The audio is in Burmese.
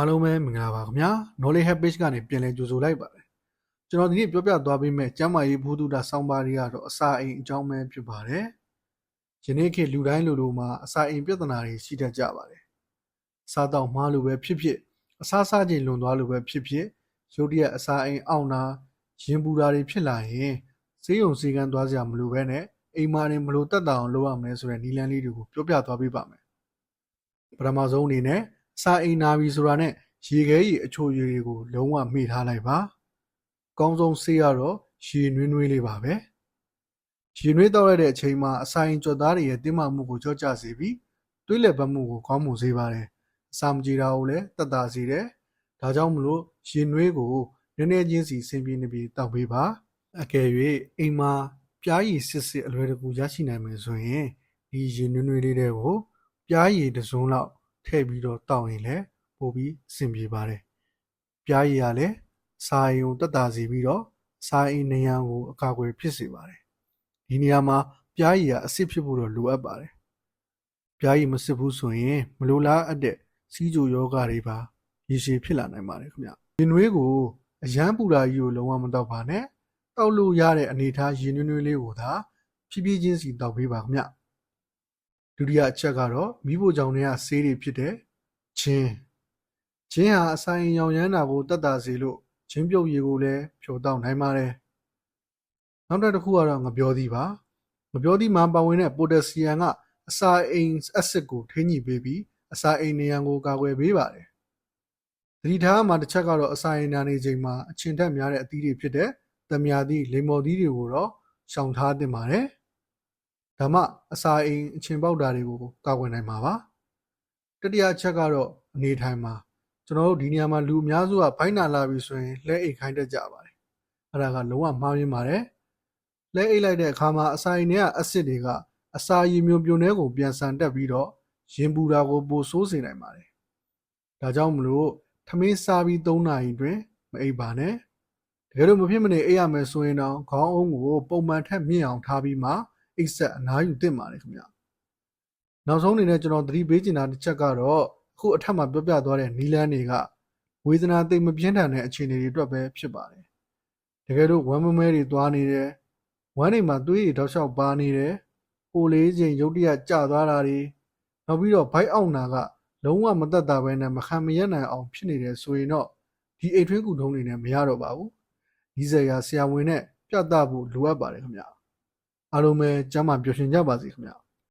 အားလုံးပဲမင်္ဂလာပါခင်ဗျာ Knowledge Hub Page ကနေပြန်လည်ကြိုဆိုလိုက်ပါတယ်ကျွန်တော်ဒီနေ့ပြောပြသွားပေးမယ့်ကျမ်းမာရေးဘုဒ္ဓတာစောင်းပါးတွေကတော့အစာအိမ်အကြောင်းပဲဖြစ်ပါတယ်ယနေ့ခေတ်လူတိုင်းလူလိုမှာအစာအိမ်ပြဿနာတွေရှိတတ်ကြပါတယ်စားတော့မှားလို့ပဲဖြစ်ဖြစ်အစားစားချိန်လွန်သွားလို့ပဲဖြစ်ဖြစ်ရုတ်တရက်အစာအိမ်အောင့်တာရင်ပူတာတွေဖြစ်လာရင်စေးရုံစေကန်းသွားစရာမလိုပဲနဲ့အိမ်မာတွေမလိုတက်တာအောင်လုပ်ရမယ်ဆိုတဲ့နီလန်းလေးတွေကိုပြောပြသွားပေးပါမယ်ပထမဆုံးအနေနဲ့ စာအိမ်နာပြီဆိုတာနဲ့ရေခဲရေအချိုရည်တွေကိုလုံးဝမေ့ထားလိုက်ပါ။ကောင်းဆုံးဆေးရတော့ရေနွေးနွေးလေးပါပဲ။ရေနွေးတောက်လိုက်တဲ့အချိန်မှာအစာရင်ကြွက်သားတွေရဲ့တင်းမာမှုကိုကြော့ကျစေပြီးတွေးလက်ပတ်မှုကိုကောင်းမှုစေပါတယ်။အစာမကြေတာကိုလည်းတက်တာစေတယ်။ဒါကြောင့်မလို့ရေနွေးကိုနည်းနည်းချင်းစီဆင်ပြေနေပြီးတောက်ပေးပါ။အကယ်၍အိမ်မှာပြားရည်စစ်စစ်အလွယ်တကူရရှိနိုင်မယ်ဆိုရင်ဒီရေနွေးနွေးလေးတွေကိုပြားရည်တစ်စုံလောက် ထည့်ပြီးတော့တောက်ရင်လည်းပိုပြီးအဆင်ပြေပါတယ်။ပြားရည်ကလည်းစာအိမ်ကိုတက်တာစီပြီးတော့စာအိမ်နေရန်ကိုအကာအကွယ်ဖြစ်စေပါတယ်။ဒီနေရာမှာပြားရည်ကအစ်စ်ဖြစ်ဖို့တော့လိုအပ်ပါတယ်။ပြားရည်မစစ်ဘူးဆိုရင်မလိုလားအပ်တဲ့စီးကြိုယောဂတွေပါရေရှည်ဖြစ်လာနိုင်ပါတယ်ခင်ဗျ။ရင်နွေးကိုအရန်ပူတာကြီးကိုလုံးဝမတောက်ပါနဲ့။တောက်လို့ရတဲ့အနေအထားရင်နွေးနွေးလေးကိုသာဖြည်းဖြည်းချင်းစီတောက်ပေးပါခင်ဗျ။ ဒုတိယအချက်ကတော့မိဖို့ကြောင့်တွေကဆေးတွေဖြစ်တဲ့ချင်းချင်းဟာအဆိုင်ရောင်ရမ်းတာကိုတတ်တာစေလို့ချင်းပြုတ်ရည်ကိုလည်းဖြိုတောက်နိုင်ပါတယ်နောက်တစ်ခုကတော့ငပြောသီးပါငပြောသီးမှာပါဝင်တဲ့ပိုတက်ဆီယမ်ကအစာအိမ်အက်ဆစ်ကိုထိန်းညှိပေးပြီးအစာအိမ်နေရန်ကိုကာကွယ်ပေးပါတယ်သတိထားမှာတစ်ချက်ကတော့အစာအိမ်နာနေချိန်မှာအချင်းထက်များတဲ့အသီးတွေဖြစ်တဲ့တမယာသီးလိမ္မော်သီးတွေကိုတော့ရှောင်ထားသင့်ပါတယ် ဒါမှအစာအိမ်အချင်းပေါက်တာတွေကိုကာကွယ်နိုင်မှာပါတတိယအချက်ကတော့အနေထိုင်မှာကျွန်တော်တို့ဒီနေရာမှာလူအများစုကဘိုင်းနာလာပြီဆိုရင်လဲအိတ်ခိုင်းတတ်ကြပါတယ်အဲ့ဒါကလုံးဝမှားယွင်းပါတယ်လဲအိတ်လိုက်တဲ့အခါမှာအစာအိမ်တွေကအက်ဆစ်တွေကအစာရည်မျိုးပြုံထဲကိုပြန်ဆန်တက်ပြီးတော့ရင်ပူတာကိုပိုဆိုးစေနိုင်ပါတယ်ဒါကြောင့်မလို့ထမင်းစားပြီး3နာရီတွင်မအိပ်ပါနဲ့တကယ်လို့မဖြစ်မနေအိပ်ရမယ်ဆိုရင်တော့ခေါင်းအုံးကိုပုံမှန်ထက်မြင့်အောင်ထားပြီးမှ အိပ်ဆက်အနားယူသင့်ပါတယ်ခင်ဗျနောက်ဆုံးအနေနဲ့ကျွန်တော်သတိပေးချင်တာတစ်ချက်ကတော့အခုအထက်မှာပြောပြသွားတဲ့နီလန်းတွေကဝေဒနာသိပ်မပြင်းထန်တဲ့အခြေအနေတွေအတွက်ပဲဖြစ်ပါတယ်တကယ်လို့ဝမ်းမမဲတွေသွားနေတယ်ဝမ်းတွေမှာသွေးတွေတောက်လျှောက်ပါနေတယ်ပိုလေးချိန်ရုတ်တရက်ကျသွားတာတွေနောက်ပြီးတော့ဘိုက်အောင်နာကလုံးဝမသက်သာပဲနဲ့မခံမရနိုင်အောင်ဖြစ်နေတယ်ဆိုရင်တော့ဒီအိတ်ထွင်းကူထုံးနေနဲ့မရတော့ပါဘူးဒီစရာဆရာဝန်နဲ့ပြသဖို့လိုအပ်ပါတယ်ခင်ဗျ အားလုံးပဲကျမ်းမာပျော်ရွှင်ကြပါစေခင်ဗျ